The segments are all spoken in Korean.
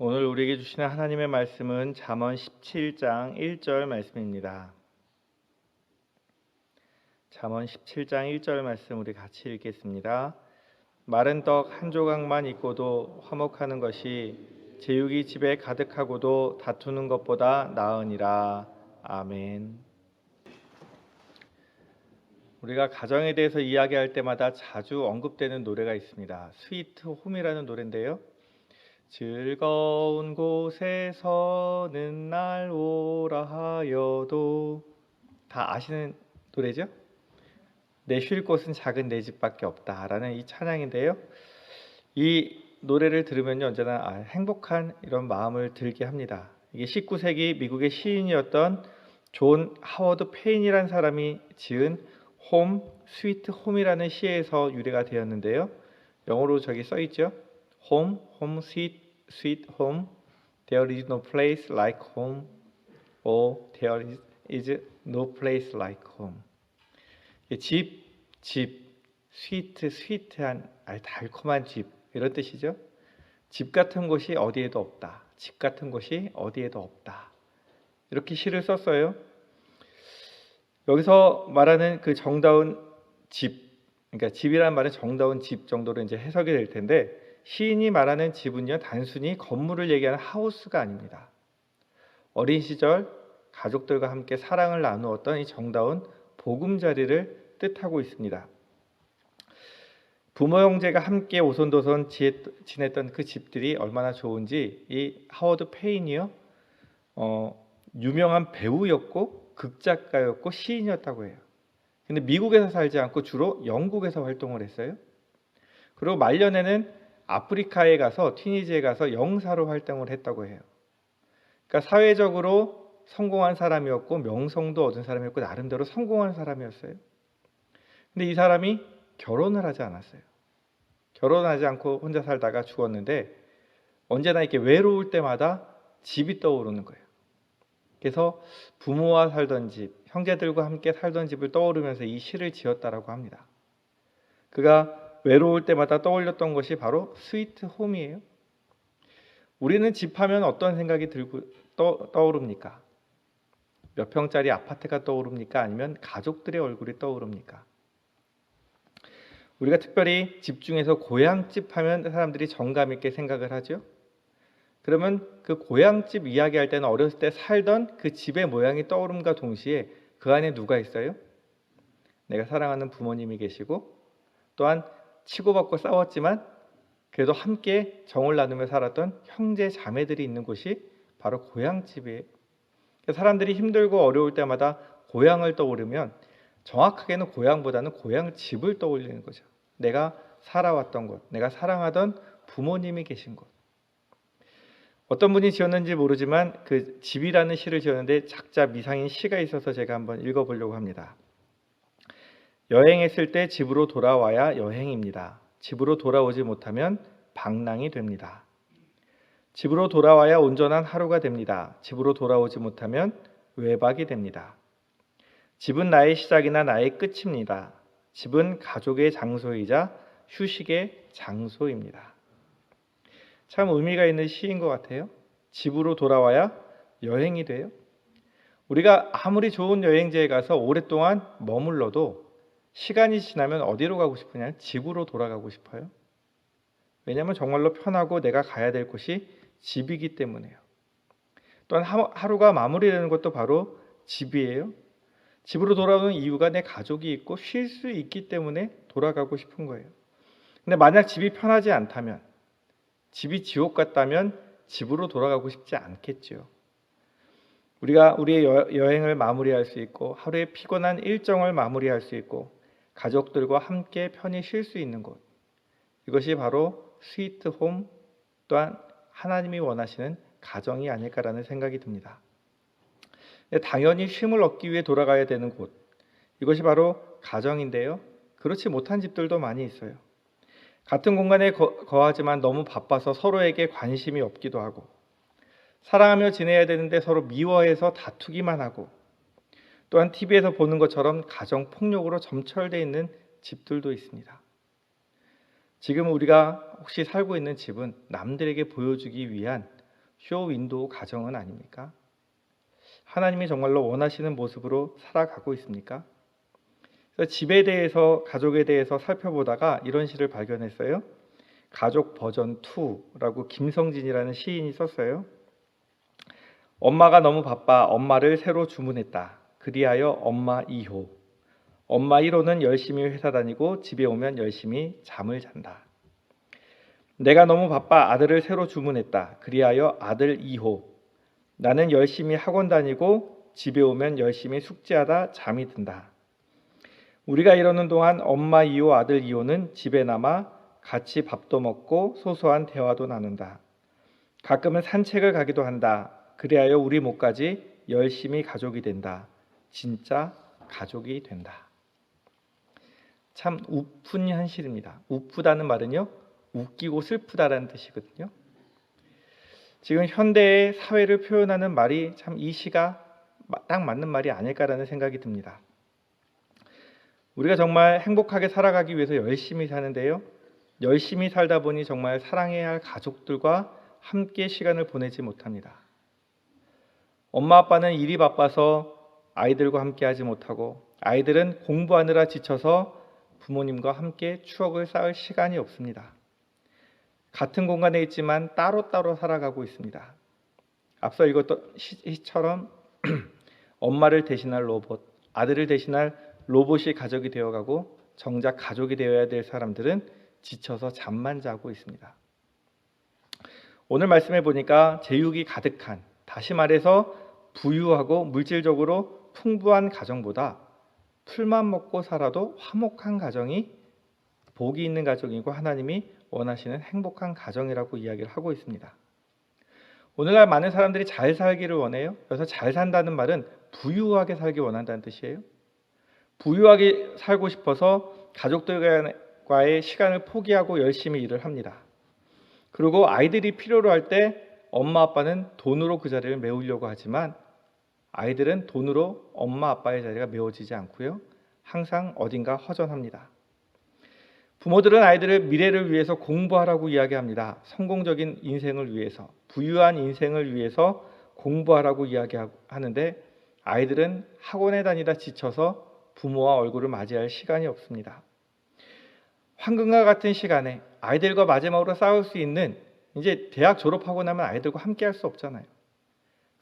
오늘 우리에게 주시는 하나님의 말씀은 잠언 17장 1절 말씀입니다. 잠언 17장 1절 말씀 우리 같이 읽겠습니다. 마른 떡 한 조각만 있고도 화목하는 것이 제육이 집에 가득하고도 다투는 것보다 나으니라. 아멘. 우리가 가정에 대해서 이야기할 때마다 자주 언급되는 노래가 있습니다. 스위트 홈이라는 노래인데요. 즐거운 곳에 서는 날 오라 하여도 다 아시는 노래죠? 내 쉴 곳은 작은 내 집밖에 없다라는 이 찬양인데요. 이 노래를 들으면요 언제나 아, 행복한 이런 마음을 들게 합니다. 이게 19세기 미국의 시인이었던 존 하워드 페인이라는 사람이 지은 홈 스위트 홈이라는 시에서 유래가 되었는데요. 영어로 저기 써 있죠. home, home, sweet, sweet home. There is no place like home. or there is, is no place like home. 이 집, 집, 스위트, 스위트한 아, 달콤한 집 이런 뜻이죠. 집 같은 곳이 어디에도 없다. 집 같은 곳이 어디에도 없다. 이렇게 시를 썼어요. 여기서 말하는 그 정다운 집, 그러니까 집이라는 말은 정다운 집 정도로 이제 해석이 될 텐데 시인이 말하는 집은요 단순히 건물을 얘기하는 하우스가 아닙니다. 어린 시절 가족들과 함께 사랑을 나누었던 이 정다운 보금자리를 뜻하고 있습니다. 부모 형제가 함께 오손도손 지냈던 그 집들이 얼마나 좋은지 이 하워드 페인이요 어, 유명한 배우였고 극작가였고 시인이었다고 해요. 근데 미국에서 살지 않고 주로 영국에서 활동을 했어요. 그리고 말년에는 아프리카에 가서 튀니지에 가서 영사로 활동을 했다고 해요. 그러니까 사회적으로 성공한 사람이었고 명성도 얻은 사람이었고 나름대로 성공한 사람이었어요. 근데 이 사람이 결혼을 하지 않았어요. 결혼하지 않고 혼자 살다가 죽었는데 언제나 이렇게 외로울 때마다 집이 떠오르는 거예요. 그래서 부모와 살던 집, 형제들과 함께 살던 집을 떠오르면서 이 시를 지었다라고 합니다. 그가 외로울 때마다 떠올렸던 것이 바로 스위트 홈이에요. 우리는 집하면 어떤 생각이 들고 떠, 떠오릅니까? 몇 평짜리 아파트가 떠오릅니까? 아니면 가족들의 얼굴이 떠오릅니까? 우리가 특별히 집 중에서 고향집 하면 사람들이 정감 있게 생각을 하죠. 그러면 그 고향집 이야기할 때는 어렸을 때 살던 그 집의 모양이 떠오름과 동시에 그 안에 누가 있어요? 내가 사랑하는 부모님이 계시고 또한 치고받고 싸웠지만 그래도 함께 정을 나누며 살았던 형제 자매들이 있는 곳이 바로 고향집이에요. 사람들이 힘들고 어려울 때마다 고향을 떠오르면 정확하게는 고향보다는 고향집을 떠올리는 거죠. 내가 살아왔던 곳, 내가 사랑하던 부모님이 계신 곳. 어떤 분이 지었는지 모르지만 그 집이라는 시를 지었는데 작자 미상인 시가 있어서 제가 한번 읽어보려고 합니다. 여행했을 때 집으로 돌아와야 여행입니다. 집으로 돌아오지 못하면 방랑이 됩니다. 집으로 돌아와야 온전한 하루가 됩니다. 집으로 돌아오지 못하면 외박이 됩니다. 집은 나의 시작이나 나의 끝입니다. 집은 가족의 장소이자 휴식의 장소입니다. 참 의미가 있는 시인 것 같아요. 집으로 돌아와야 여행이 돼요. 우리가 아무리 좋은 여행지에 가서 오랫동안 머물러도 시간이 지나면 어디로 가고 싶으냐? 집으로 돌아가고 싶어요. 왜냐하면 정말로 편하고 내가 가야 될 곳이 집이기 때문에요. 또한 하루가 마무리되는 것도 바로 집이에요. 집으로 돌아오는 이유가 내 가족이 있고 쉴 수 있기 때문에 돌아가고 싶은 거예요. 근데 만약 집이 편하지 않다면, 집이 지옥 같다면 집으로 돌아가고 싶지 않겠죠. 우리가 우리의 여행을 마무리할 수 있고 하루의 피곤한 일정을 마무리할 수 있고 가족들과 함께 편히 쉴 수 있는 곳. 이것이 바로 스위트 홈 또한 하나님이 원하시는 가정이 아닐까라는 생각이 듭니다. 당연히 쉼을 얻기 위해 돌아가야 되는 곳. 이것이 바로 가정인데요. 그렇지 못한 집들도 많이 있어요. 같은 공간에 거, 거하지만 너무 바빠서 서로에게 관심이 없기도 하고, 사랑하며 지내야 되는데 서로 미워해서 다투기만 하고, 또한 TV에서 보는 것처럼 가정 폭력으로 점철되어 있는 집들도 있습니다. 지금 우리가 혹시 살고 있는 집은 남들에게 보여주기 위한 쇼 윈도우 가정은 아닙니까? 하나님이 정말로 원하시는 모습으로 살아가고 있습니까? 그래서 집에 대해서 가족에 대해서 살펴보다가 이런 시를 발견했어요. 가족 버전 2라고 김성진이라는 시인이 썼어요. 엄마가 너무 바빠 엄마를 새로 주문했다. 그리하여 엄마 2호. 엄마 1호는 열심히 회사 다니고 집에 오면 열심히 잠을 잔다. 내가 너무 바빠 아들을 새로 주문했다. 그리하여 아들 2호. 나는 열심히 학원 다니고 집에 오면 열심히 숙제하다 잠이 든다. 우리가 이러는 동안 엄마 2호, 아들 2호는 집에 남아 같이 밥도 먹고 소소한 대화도 나눈다. 가끔은 산책을 가기도 한다. 그리하여 우리 목까지 열심히 가족이 된다. 진짜 가족이 된다. 참 우픈 현실입니다. 우프다는 말은요, 웃기고 슬프다라는 뜻이거든요. 지금 현대의 사회를 표현하는 말이 참 이 시가 딱 맞는 말이 아닐까라는 생각이 듭니다. 우리가 정말 행복하게 살아가기 위해서 열심히 사는데요. 열심히 살다 보니 정말 사랑해야 할 가족들과 함께 시간을 보내지 못합니다. 엄마 아빠는 일이 바빠서 아이들과 함께 하지 못하고 아이들은 공부하느라 지쳐서 부모님과 함께 추억을 쌓을 시간이 없습니다. 같은 공간에 있지만 따로따로 살아가고 있습니다. 앞서 읽었던 시처럼 엄마를 대신할 로봇, 아들을 대신할 로봇이 가족이 되어가고 정작 가족이 되어야 될 사람들은 지쳐서 잠만 자고 있습니다. 오늘 말씀해 보니까 제육이 가득한 다시 말해서 부유하고 물질적으로 풍부한 가정보다 풀만 먹고 살아도 화목한 가정이 복이 있는 가정이고 하나님이 원하시는 행복한 가정이라고 이야기를 하고 있습니다. 오늘날 많은 사람들이 잘 살기를 원해요. 그래서 잘 산다는 말은 부유하게 살기 원한다는 뜻이에요. 부유하게 살고 싶어서 가족들과의 시간을 포기하고 열심히 일을 합니다. 그리고 아이들이 필요로 할 때 엄마 아빠는 돈으로 그 자리를 메우려고 하지만 아이들은 돈으로 엄마 아빠의 자리가 메워지지 않고요. 항상 어딘가 허전합니다. 부모들은 아이들을 미래를 위해서 공부하라고 이야기합니다. 성공적인 인생을 위해서, 부유한 인생을 위해서 공부하라고 이야기하는데 아이들은 학원에 다니다 지쳐서 부모와 얼굴을 맞이할 시간이 없습니다. 황금과 같은 시간에 아이들과 마지막으로 싸울 수 있는 이제 대학 졸업하고 나면 아이들과 함께 할 수 없잖아요.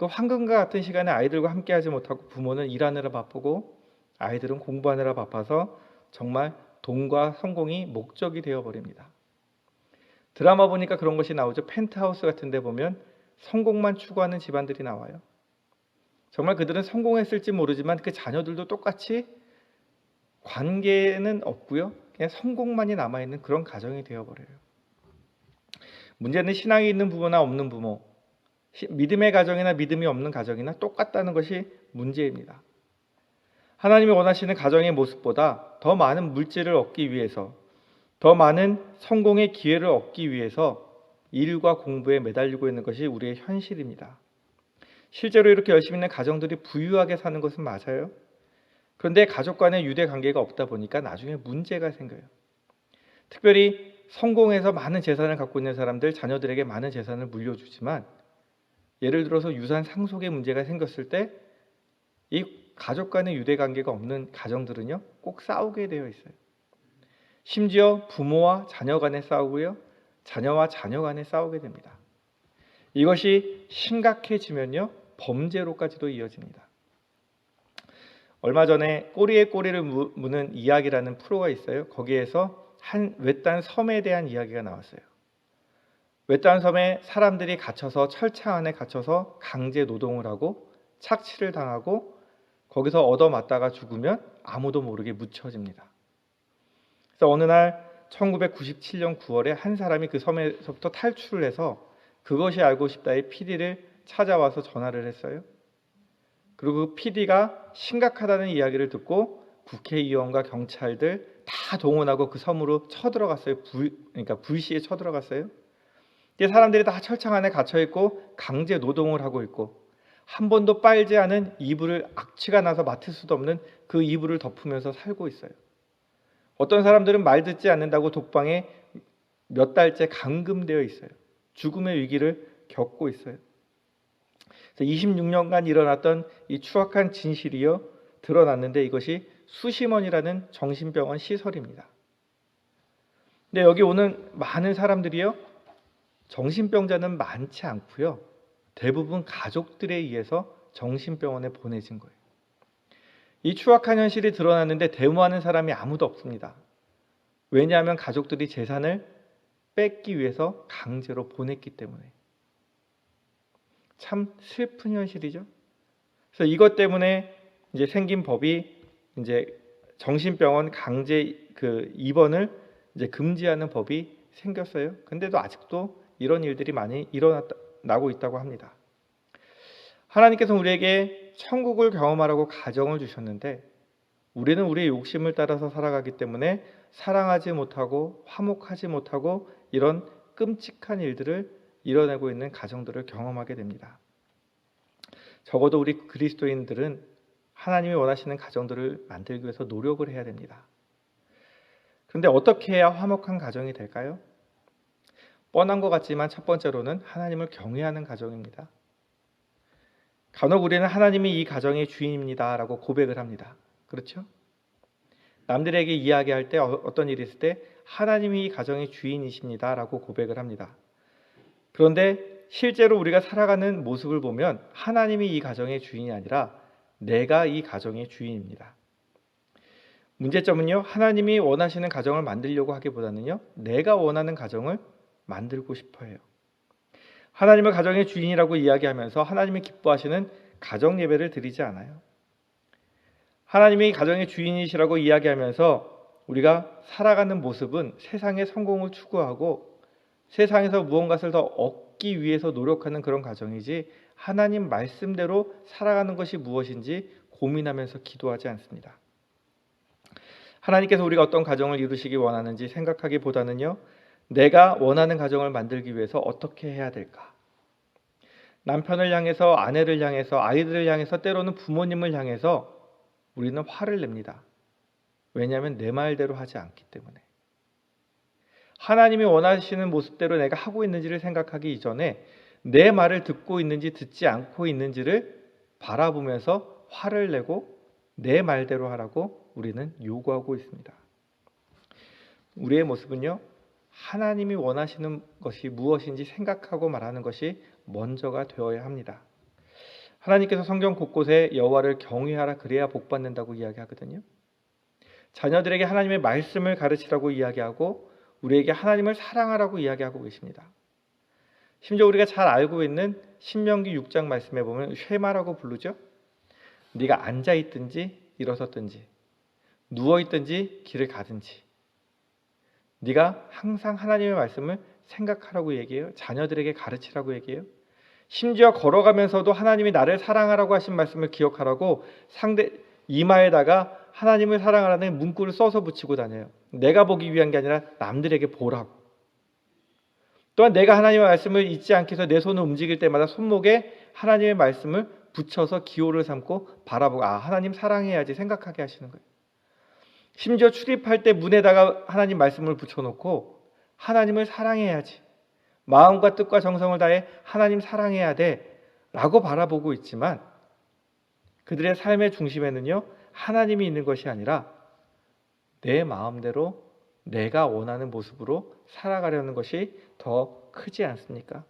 그 황금과 같은 시간에 아이들과 함께 하지 못하고 부모는 일하느라 바쁘고 아이들은 공부하느라 바빠서 정말 돈과 성공이 목적이 되어 버립니다. 드라마 보니까 그런 것이 나오죠. 펜트하우스 같은 데 보면 성공만 추구하는 집안들이 나와요. 정말 그들은 성공했을지 모르지만 그 자녀들도 똑같이 관계는 없고요. 그냥 성공만이 남아 있는 그런 가정이 되어 버려요. 문제는 신앙이 있는 부모나 없는 부모, 믿음의 가정이나 믿음이 없는 가정이나 똑같다는 것이 문제입니다. 하나님이 원하시는 가정의 모습보다 더 많은 물질을 얻기 위해서, 더 많은 성공의 기회를 얻기 위해서 일과 공부에 매달리고 있는 것이 우리의 현실입니다. 실제로 이렇게 열심히 있는 가정들이 부유하게 사는 것은 맞아요. 그런데 가족 간의 유대 관계가 없다 보니까 나중에 문제가 생겨요. 특별히 성공해서 많은 재산을 갖고 있는 사람들 자녀들에게 많은 재산을 물려주지만 예를 들어서 유산 상속의 문제가 생겼을 때 이 가족 간의 유대 관계가 없는 가정들은요 꼭 싸우게 되어 있어요. 심지어 부모와 자녀 간에 싸우고요 자녀와 자녀 간에 싸우게 됩니다. 이것이 심각해지면요 범죄로까지도 이어집니다. 얼마 전에 꼬리에 꼬리를 무는 이야기라는 프로가 있어요. 거기에서 한 외딴 섬에 대한 이야기가 나왔어요. 외딴 섬에 사람들이 갇혀서 철창 안에 갇혀서 강제 노동을 하고 착취를 당하고 거기서 얻어맞다가 죽으면 아무도 모르게 묻혀집니다. 그래서 어느 날 1997년 9월에 한 사람이 그 섬에서부터 탈출을 해서 그것이 알고 싶다의 PD를 찾아와서 전화를 했어요. 그리고 그 PD가 심각하다는 이야기를 듣고 국회의원과 경찰들 다 동원하고 그 섬으로 쳐들어갔어요. 불, 그러니까 불시에 쳐들어갔어요. 사람들이 다 철창 안에 갇혀 있고 강제 노동을 하고 있고 한 번도 빨지 않은 이불을 악취가 나서 맡을 수도 없는 그 이불을 덮으면서 살고 있어요. 어떤 사람들은 말 듣지 않는다고 독방에 몇 달째 감금되어 있어요. 죽음의 위기를 겪고 있어요. 그래서 26년간 일어났던 이 추악한 진실이요 드러났는데 이것이 수심원이라는 정신병원 시설입니다. 근데 여기 오는 많은 사람들이요 정신병자는 많지 않고요 대부분 가족들에 의해서 정신병원에 보내진 거예요. 이 추악한 현실이 드러났는데 대모하는 사람이 아무도 없습니다. 왜냐하면 가족들이 재산을 뺏기 위해서 강제로 보냈기 때문에. 참 슬픈 현실이죠. 그래서 이것 때문에 이제 생긴 법이 이제 정신병원 강제 그 입원을 이제 금지하는 법이 생겼어요. 근데도 아직도 이런 일들이 많이 일어나고 있다고 합니다. 하나님께서 우리에게 천국을 경험하라고 가정을 주셨는데 우리는 우리의 욕심을 따라서 살아가기 때문에 사랑하지 못하고 화목하지 못하고 이런 끔찍한 일들을 이뤄내고 있는 가정들을 경험하게 됩니다. 적어도 우리 그리스도인들은 하나님이 원하시는 가정들을 만들기 위해서 노력을 해야 됩니다. 그런데 어떻게 해야 화목한 가정이 될까요? 뻔한 것 같지만 첫 번째로는 하나님을 경외하는 가정입니다. 간혹 우리는 하나님이 이 가정의 주인입니다라고 고백을 합니다. 그렇죠? 남들에게 이야기할 때 어- 어떤 일이 있을 때 하나님이 이 가정의 주인이십니다라고 고백을 합니다. 그런데 실제로 우리가 살아가는 모습을 보면 하나님이 이 가정의 주인이 아니라 내가 이 가정의 주인입니다. 문제점은요, 하나님이 원하시는 가정을 만들려고 하기보다는요, 내가 원하는 가정을 만들고 싶어 해요. 하나님을 가정의 주인이라고 이야기하면서 하나님이 기뻐하시는 가정 예배를 드리지 않아요. 하나님이 가정의 주인이시라고 이야기하면서 우리가 살아가는 모습은 세상의 성공을 추구하고 세상에서 무언가를 더 얻기 위해서 노력하는 그런 가정이지 하나님 말씀대로 살아가는 것이 무엇인지 고민하면서 기도하지 않습니다. 하나님께서 우리가 어떤 가정을 이루시기 원하는지 생각하기보다는요, 내가 원하는 가정을 만들기 위해서 어떻게 해야 될까? 남편을 향해서, 아내를 향해서, 아이들을 향해서, 때로는 부모님을 향해서 우리는 화를 냅니다. 왜냐하면 내 말대로 하지 않기 때문에. 하나님이 원하시는 모습대로 내가 하고 있는지를 생각하기 이전에 내 말을 듣고 있는지 듣지 않고 있는지를 바라보면서 화를 내고 내 말대로 하라고 우리는 요구하고 있습니다. 우리의 모습은요, 하나님이 원하시는 것이 무엇인지 생각하고 말하는 것이 먼저가 되어야 합니다. 하나님께서 성경 곳곳에 여호와를 경외하라 그래야 복 받는다고 이야기하거든요. 자녀들에게 하나님의 말씀을 가르치라고 이야기하고 우리에게 하나님을 사랑하라고 이야기하고 계십니다. 심지어 우리가 잘 알고 있는 신명기 6장 말씀에 보면 쉐마라고 부르죠. 네가 앉아 있든지 일어섰든지 누워 있든지 길을 가든지 네가 항상 하나님의 말씀을 생각하라고 얘기해요. 자녀들에게 가르치라고 얘기해요. 심지어 걸어가면서도 하나님이 나를 사랑하라고 하신 말씀을 기억하라고 상대 이마에다가 하나님을 사랑하라는 문구를 써서 붙이고 다녀요. 내가 보기 위한 게 아니라 남들에게 보라고. 또한 내가 하나님의 말씀을 잊지 않게 해서 내 손을 움직일 때마다 손목에 하나님의 말씀을 붙여서 기호를 삼고 바라보고 아 하나님 사랑해야지 생각하게 하시는 거예요. 심지어 출입할 때 문에다가 하나님 말씀을 붙여놓고 하나님을 사랑해야지 마음과 뜻과 정성을 다해 하나님 사랑해야 돼 라고 바라보고 있지만 그들의 삶의 중심에는요 하나님이 있는 것이 아니라 내 마음대로 내가 원하는 모습으로 살아가려는 것이 더 크지 않습니까?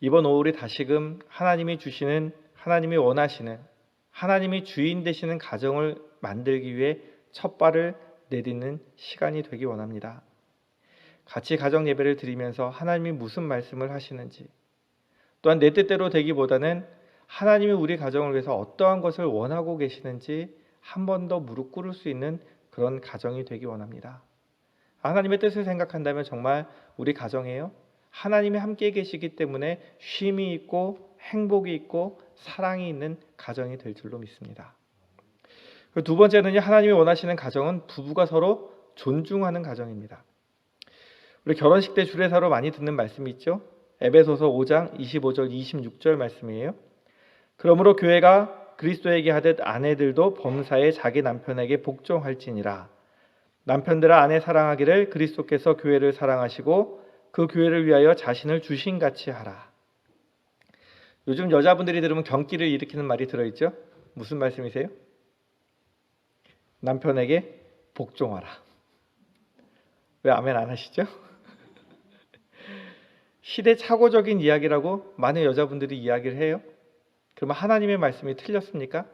이번 5월이 다시금 하나님이 주시는 하나님이 원하시는 하나님이 주인 되시는 가정을 만들기 위해 첫 발을 내딛는 시간이 되기 원합니다. 같이 가정 예배를 드리면서 하나님이 무슨 말씀을 하시는지 또한 내 뜻대로 되기보다는 하나님이 우리 가정을 위해서 어떠한 것을 원하고 계시는지 한 번 더 무릎 꿇을 수 있는 그런 가정이 되기 원합니다. 하나님의 뜻을 생각한다면 정말 우리 가정에요. 하나님이 함께 계시기 때문에 쉼이 있고 행복이 있고 사랑이 있는 가정이 될 줄로 믿습니다. 그두 번째는요. 하나님이 원하시는 가정은 부부가 서로 존중하는 가정입니다. 우리 결혼식 때 주례사로 많이 듣는 말씀이 있죠. 에베소서 5장 25절 26절 말씀이에요. 그러므로 교회가 그리스도에게 하듯 아내들도 범사에 자기 남편에게 복종할지니라. 남편들아 아내 사랑하기를 그리스도께서 교회를 사랑하시고 그 교회를 위하여 자신을 주신 같이 하라. 요즘 여자분들이 들으면 경기를 일으키는 말이 들어있죠? 무슨 말씀이세요? 남편에게 복종하라. 왜 아멘 안 하시죠? 시대착오적인 이야기라고 많은 여자분들이 이야기를 해요. 그러면 하나님의 말씀이 틀렸습니까?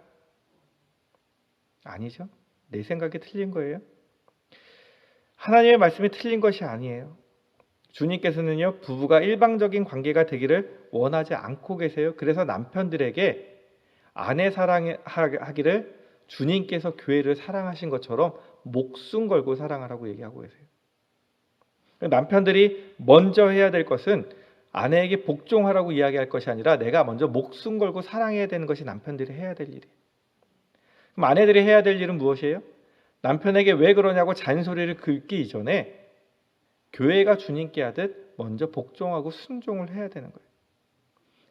아니죠. 내 생각이 틀린 거예요. 하나님의 말씀이 틀린 것이 아니에요. 주님께서는요, 부부가 일방적인 관계가 되기를 원하지 않고 계세요. 그래서 남편들에게 아내 사랑하기를 주님께서 교회를 사랑하신 것처럼 목숨 걸고 사랑하라고 얘기하고 계세요. 남편들이 먼저 해야 될 것은 아내에게 복종하라고 이야기할 것이 아니라 내가 먼저 목숨 걸고 사랑해야 되는 것이 남편들이 해야 될 일이에요. 그럼 아내들이 해야 될 일은 무엇이에요? 남편에게 왜 그러냐고 잔소리를 긁기 이전에 교회가 주님께 하듯 먼저 복종하고 순종을 해야 되는 거예요.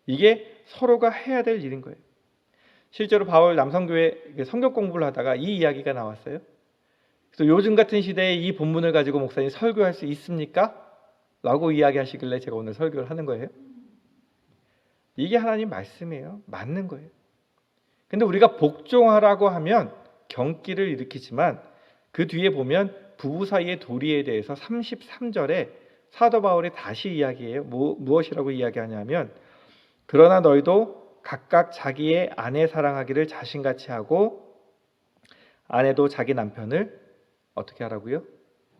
이게 서로가 해야 될 일인 거예요. 실제로 바울 남성교회 성경 공부를 하다가 이 이야기가 나왔어요. 그래서 요즘 같은 시대에 이 본문을 가지고 목사님 설교할 수 있습니까? 라고 이야기하시길래 제가 오늘 설교를 하는 거예요. 이게 하나님 말씀이에요. 맞는 거예요. 근데 우리가 복종하라고 하면 경기를 일으키지만 그 뒤에 보면 부부 사이의 도리에 대해서 33절에 사도 바울이 다시 이야기해요. 뭐, 무엇이라고 이야기하냐면 그러나 너희도 각각 자기의 아내 사랑하기를 자신같이 하고 아내도 자기 남편을 어떻게 하라고요?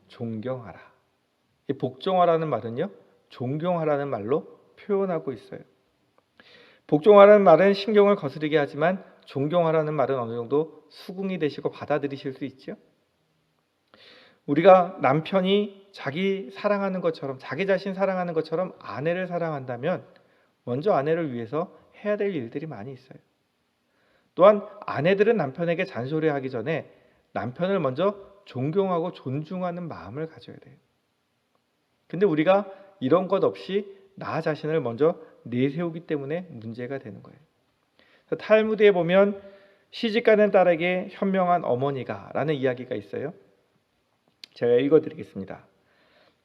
존경하라. 이 복종하라는 말은요. 존경하라는 말로 표현하고 있어요. 복종하라는 말은 신경을 거스르게 하지만 존경하라는 말은 어느 정도 수긍이 되시고 받아들이실 수 있죠. 우리가 남편이 자기 사랑하는 것처럼 자기 자신 사랑하는 것처럼 아내를 사랑한다면 먼저 아내를 위해서 해야 될 일들이 많이 있어요. 또한 아내들은 남편에게 잔소리하기 전에 남편을 먼저 존경하고 존중하는 마음을 가져야 돼요. 근데 우리가 이런 것 없이 나 자신을 먼저 내세우기 때문에 문제가 되는 거예요. 탈무드에 보면 시집가는 딸에게 현명한 어머니가 라는 이야기가 있어요. 제가 읽어드리겠습니다.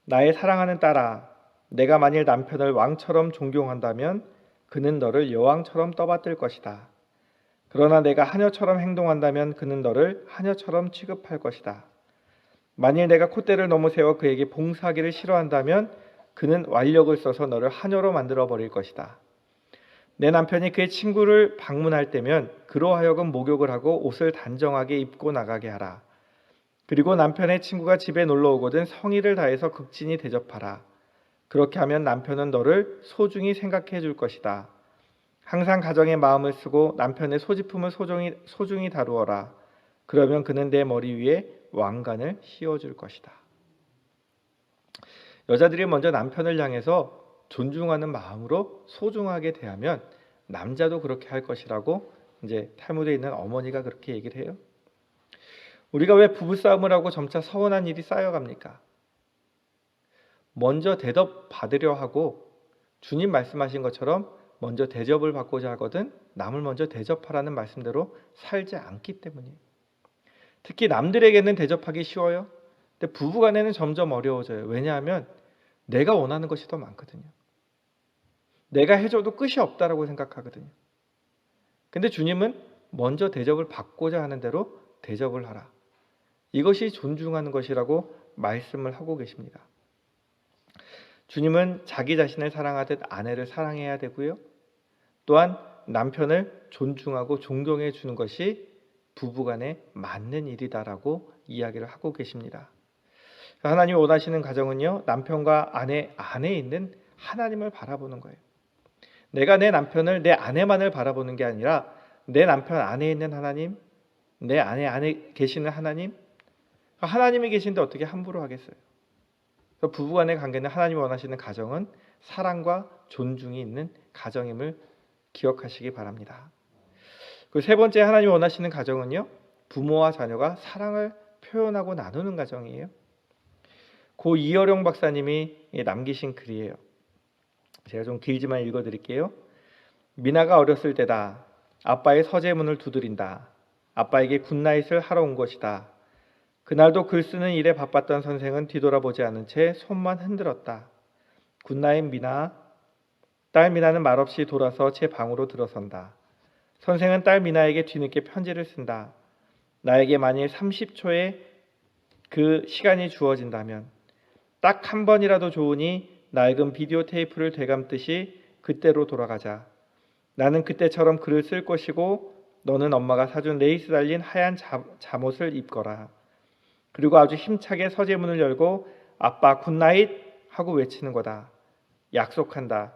나의 사랑하는 딸아, 내가 만일 남편을 왕처럼 존경한다면 그는 너를 여왕처럼 떠받들 것이다. 그러나 내가 하녀처럼 행동한다면 그는 너를 하녀처럼 취급할 것이다. 만일 내가 콧대를 너무 세워 그에게 봉사하기를 싫어한다면 그는 완력을 써서 너를 하녀로 만들어 버릴 것이다. 내 남편이 그의 친구를 방문할 때면 그로 하여금 목욕을 하고 옷을 단정하게 입고 나가게 하라. 그리고 남편의 친구가 집에 놀러 오거든 성의를 다해서 극진히 대접하라. 그렇게 하면 남편은 너를 소중히 생각해 줄 것이다. 항상 가정의 마음을 쓰고 남편의 소지품을 소중히, 소중히 다루어라. 그러면 그는 내 머리 위에 왕관을 씌워 줄 것이다. 여자들이 먼저 남편을 향해서 존중하는 마음으로 소중하게 대하면 남자도 그렇게 할 것이라고 이제 탈무드에 있는 어머니가 그렇게 얘기를 해요. 우리가 왜 부부싸움을 하고 점차 서운한 일이 쌓여갑니까? 먼저 대접 받으려 하고 주님 말씀하신 것처럼 먼저 대접을 받고자 하거든 남을 먼저 대접하라는 말씀대로 살지 않기 때문이에요. 특히 남들에게는 대접하기 쉬워요. 근데 부부간에는 점점 어려워져요. 왜냐하면 내가 원하는 것이 더 많거든요. 내가 해줘도 끝이 없다라고 생각하거든요. 근데 주님은 먼저 대접을 받고자 하는 대로 대접을 하라. 이것이 존중하는 것이라고 말씀을 하고 계십니다. 주님은 자기 자신을 사랑하듯 아내를 사랑해야 되고요. 또한 남편을 존중하고 존경해 주는 것이 부부간에 맞는 일이다라고 이야기를 하고 계십니다. 하나님이 원하시는 가정은요, 남편과 아내 안에 있는 하나님을 바라보는 거예요. 내가 내 남편을 내 아내만을 바라보는 게 아니라 내 남편 안에 있는 하나님, 내 아내 안에 계시는 하나님, 하나님이 계신데 어떻게 함부로 하겠어요? 부부간의 관계는 하나님이 원하시는 가정은 사랑과 존중이 있는 가정임을 기억하시기 바랍니다. 그 세 번째 하나님이 원하시는 가정은요, 부모와 자녀가 사랑을 표현하고 나누는 가정이에요. 고 이어령 박사님이 남기신 글이에요. 제가 좀 길지만 읽어 드릴게요. 미나가 어렸을 때다. 아빠의 서재문을 두드린다. 아빠에게 굿나잇을 하러 온 것이다. 그날도 글 쓰는 일에 바빴던 선생은 뒤돌아보지 않은 채 손만 흔들었다. 굿나잇 미나. 딸 미나는 말없이 돌아서 제 방으로 들어선다. 선생은 딸 미나에게 뒤늦게 편지를 쓴다. 나에게 만일 30초의 그 시간이 주어진다면 딱 한 번이라도 좋으니 낡은 비디오 테이프를 되감듯이 그때로 돌아가자. 나는 그때처럼 글을 쓸 것이고 너는 엄마가 사준 레이스 달린 하얀 잠, 잠옷을 입거라. 그리고 아주 힘차게 서재문을 열고 아빠 굿나잇 하고 외치는 거다. 약속한다.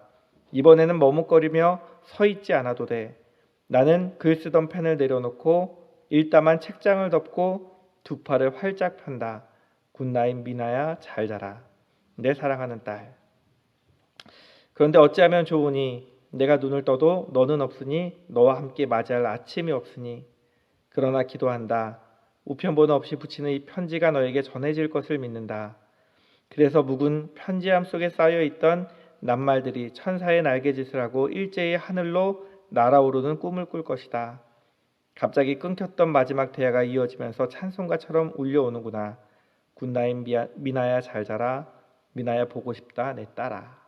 이번에는 머뭇거리며 서 있지 않아도 돼. 나는 글 쓰던 펜을 내려놓고 일다만 책장을 덮고 두 팔을 활짝 편다. 굿나잇 미나야 잘 자라. 내 사랑하는 딸. 그런데 어찌하면 좋으니 내가 눈을 떠도 너는 없으니 너와 함께 맞이할 아침이 없으니 그러나 기도한다. 우편번호 없이 붙이는 이 편지가 너에게 전해질 것을 믿는다. 그래서 묵은 편지함 속에 쌓여 있던 낱말들이 천사의 날개짓을 하고 일제히 하늘로 날아오르는 꿈을 꿀 것이다. 갑자기 끊겼던 마지막 대화가 이어지면서 찬송가처럼 울려오는구나. 미아- 미나야 잘 자라. 미나야 보고 싶다 내 딸아.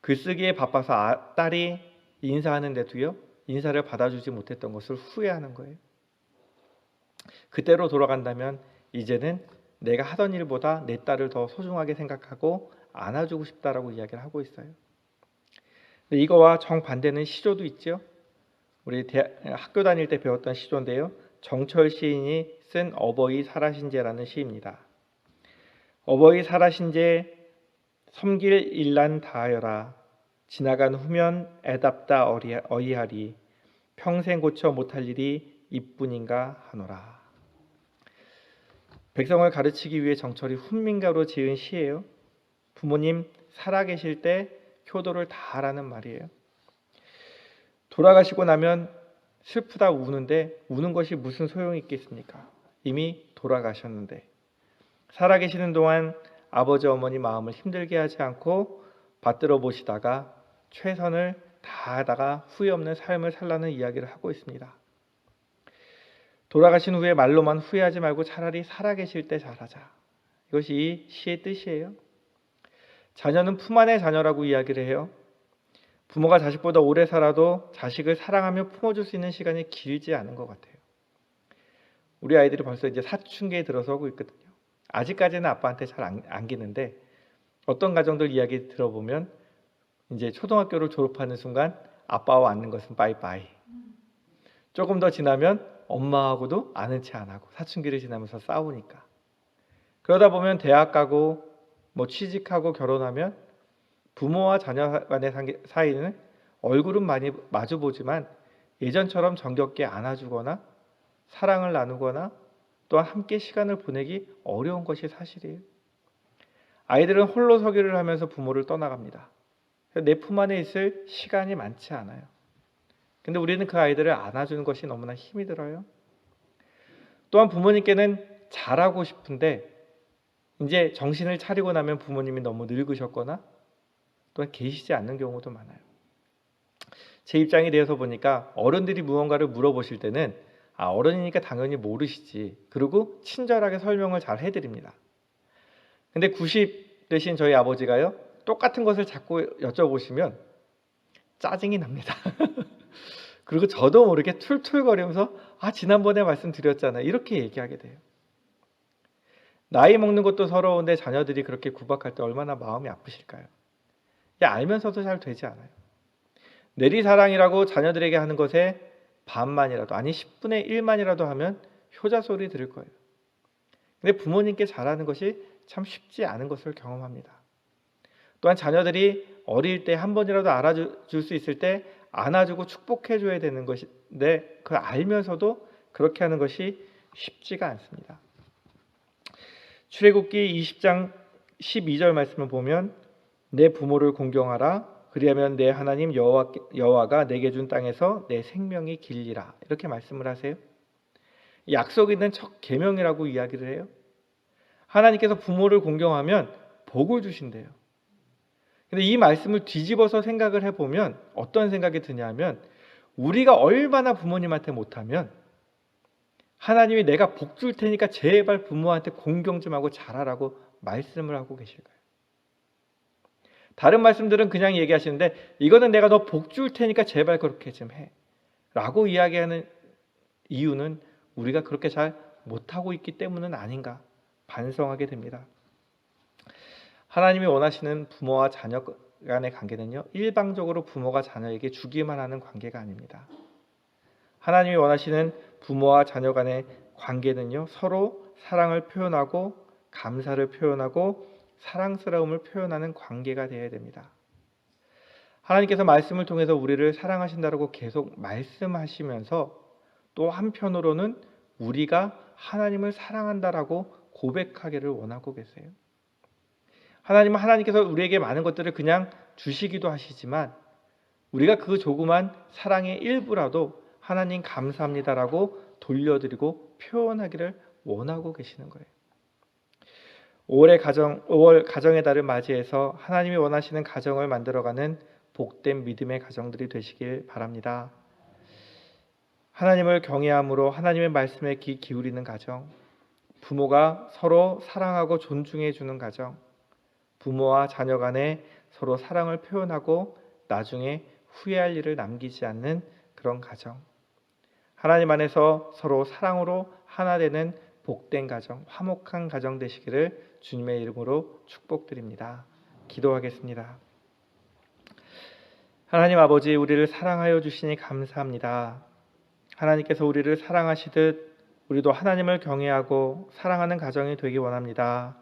글쓰기에 바빠서 아- 딸이 인사하는데도요 인사를 받아주지 못했던 것을 후회하는 거예요. 그때로 돌아간다면 이제는 내가 하던 일보다 내 딸을 더 소중하게 생각하고 안아주고 싶다라고 이야기를 하고 있어요. 이거와 정반대는 시조도 있죠. 우리 대, 학교 다닐 때 배웠던 시조인데요. 정철 시인이 쓴 어버이 살아신제라는 시입니다. 어버이 살아신제 섬길 일난 다하여라 지나간 후면 애답다 어이하리 평생 고쳐 못할 일이 이뿐인가 하노라. 백성을 가르치기 위해 정철이 훈민가로 지은 시예요. 부모님 살아계실 때 효도를 다하라는 말이에요. 돌아가시고 나면 슬프다 우는데 우는 것이 무슨 소용이 있겠습니까? 이미 돌아가셨는데. 살아계시는 동안 아버지 어머니 마음을 힘들게 하지 않고 받들어 보시다가 최선을 다하다가 후회 없는 삶을 살라는 이야기를 하고 있습니다. 돌아가신 후에 말로만 후회하지 말고 차라리 살아계실 때 잘하자. 이것이 이 시의 뜻이에요. 자녀는 품 안의 자녀라고 이야기를 해요. 부모가 자식보다 오래 살아도 자식을 사랑하며 품어줄 수 있는 시간이 길지 않은 것 같아요. 우리 아이들이 벌써 이제 사춘기에 들어서고 있거든요. 아직까지는 아빠한테 잘 안, 안기는데 어떤 가정들 이야기 들어보면 이제 초등학교를 졸업하는 순간 아빠와 앉는 것은 빠이빠이. 조금 더 지나면 엄마하고도 아는 체 안 하고 사춘기를 지나면서 싸우니까. 그러다 보면 대학 가고 뭐 취직하고 결혼하면 부모와 자녀 간의 사이는 얼굴은 많이 마주 보지만 예전처럼 정겹게 안아주거나 사랑을 나누거나 또한 함께 시간을 보내기 어려운 것이 사실이에요. 아이들은 홀로 서기를 하면서 부모를 떠나갑니다. 내 품 안에 있을 시간이 많지 않아요. 근데 우리는 그 아이들을 안아주는 것이 너무나 힘이 들어요. 또한 부모님께는 잘하고 싶은데 이제 정신을 차리고 나면 부모님이 너무 늙으셨거나 또한 계시지 않는 경우도 많아요. 제 입장이 되어서 보니까 어른들이 무언가를 물어보실 때는 아, 어른이니까 당연히 모르시지. 그리고 친절하게 설명을 잘 해드립니다. 근데 90 되신 저희 아버지가요, 똑같은 것을 자꾸 여쭤보시면 짜증이 납니다. 그리고 저도 모르게 툴툴거리면서 아, 지난번에 말씀드렸잖아요. 이렇게 얘기하게 돼요. 나이 먹는 것도 서러운데 자녀들이 그렇게 구박할 때 얼마나 마음이 아프실까요? 야, 알면서도 잘 되지 않아요. 내리 사랑이라고 자녀들에게 하는 것에 반만이라도 아니 10분의 1만이라도 하면 효자 소리 들을 거예요. 근데 부모님께 잘하는 것이 참 쉽지 않은 것을 경험합니다. 또한 자녀들이 어릴 때 한 번이라도 알아줄 수 있을 때 안아주고 축복해 줘야 되는 것인데 그걸 알면서도 그렇게 하는 것이 쉽지가 않습니다. 출애굽기 20장 12절 말씀을 보면 내 부모를 공경하라 그리하면 내 하나님 여호와, 여호와가 내게 준 땅에서 내 생명이 길리라 이렇게 말씀을 하세요. 약속 있는 첫 계명이라고 이야기를 해요. 하나님께서 부모를 공경하면 복을 주신대요. 근데 이 말씀을 뒤집어서 생각을 해보면 어떤 생각이 드냐면 우리가 얼마나 부모님한테 못하면 하나님이 내가 복 줄 테니까 제발 부모한테 공경 좀 하고 잘하라고 말씀을 하고 계실까요? 다른 말씀들은 그냥 얘기하시는데 이거는 내가 너 복 줄 테니까 제발 그렇게 좀 해. 라고 이야기하는 이유는 우리가 그렇게 잘 못하고 있기 때문은 아닌가 반성하게 됩니다. 하나님이 원하시는 부모와 자녀 간의 관계는요, 일방적으로 부모가 자녀에게 주기만 하는 관계가 아닙니다. 하나님이 원하시는 부모와 자녀 간의 관계는요, 서로 사랑을 표현하고 감사를 표현하고 사랑스러움을 표현하는 관계가 되어야 됩니다. 하나님께서 말씀을 통해서 우리를 사랑하신다고 계속 말씀하시면서 또 한편으로는 우리가 하나님을 사랑한다라고 고백하기를 원하고 계세요. 하나님은 하나님께서 우리에게 많은 것들을 그냥 주시기도 하시지만 우리가 그 조그만 사랑의 일부라도 하나님 감사합니다라고 돌려드리고 표현하기를 원하고 계시는 거예요. 5월의 가정, 5월 가정의 달을 맞이해서 하나님이 원하시는 가정을 만들어가는 복된 믿음의 가정들이 되시길 바랍니다. 하나님을 경외함으로 하나님의 말씀에 귀 기울이는 가정, 부모가 서로 사랑하고 존중해 주는 가정, 부모와 자녀 간에 서로 사랑을 표현하고 나중에 후회할 일을 남기지 않는 그런 가정. 하나님 안에서 서로 사랑으로 하나 되는 복된 가정, 화목한 가정 되시기를 주님의 이름으로 축복드립니다. 기도하겠습니다. 하나님 아버지, 우리를 사랑하여 주시니 감사합니다. 하나님께서 우리를 사랑하시듯 우리도 하나님을 경외하고 사랑하는 가정이 되기 원합니다.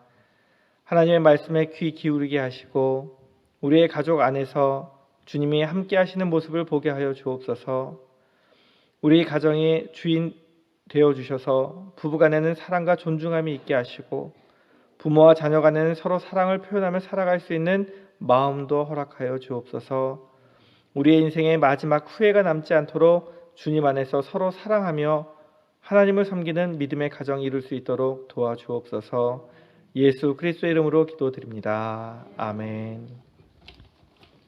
하나님의 말씀에 귀 기울이게 하시고 우리의 가족 안에서 주님이 함께 하시는 모습을 보게 하여 주옵소서. 우리 가정의 주인 되어 주셔서 부부 간에는 사랑과 존중함이 있게 하시고 부모와 자녀 간에는 서로 사랑을 표현하며 살아갈 수 있는 마음도 허락하여 주옵소서. 우리의 인생의 마지막 후회가 남지 않도록 주님 안에서 서로 사랑하며 하나님을 섬기는 믿음의 가정 이룰 수 있도록 도와주옵소서. 예수 그리스도의 이름으로 기도드립니다. 아멘.